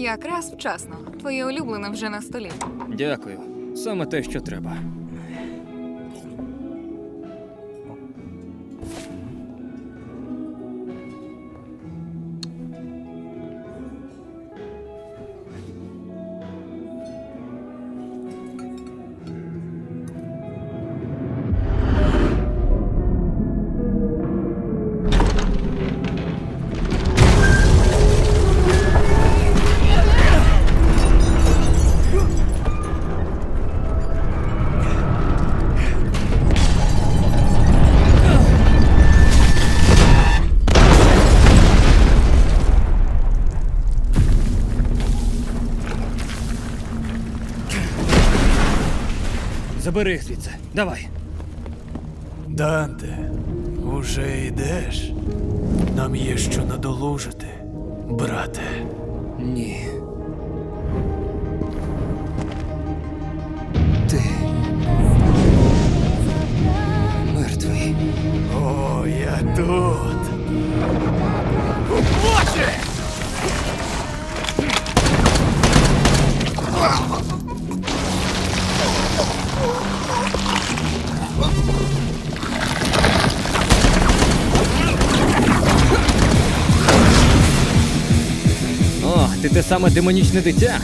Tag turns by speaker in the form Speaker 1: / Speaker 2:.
Speaker 1: Якраз вчасно. Твоє улюблене вже на столі.
Speaker 2: Дякую. Саме те, що треба. Забери їх звідси. Давай.
Speaker 3: Данте, уже йдеш? Нам є що надолужити, брате.
Speaker 2: Ні. Ти. Мертвий.
Speaker 3: О, я тут.
Speaker 2: О, ти те саме демонічне дитя.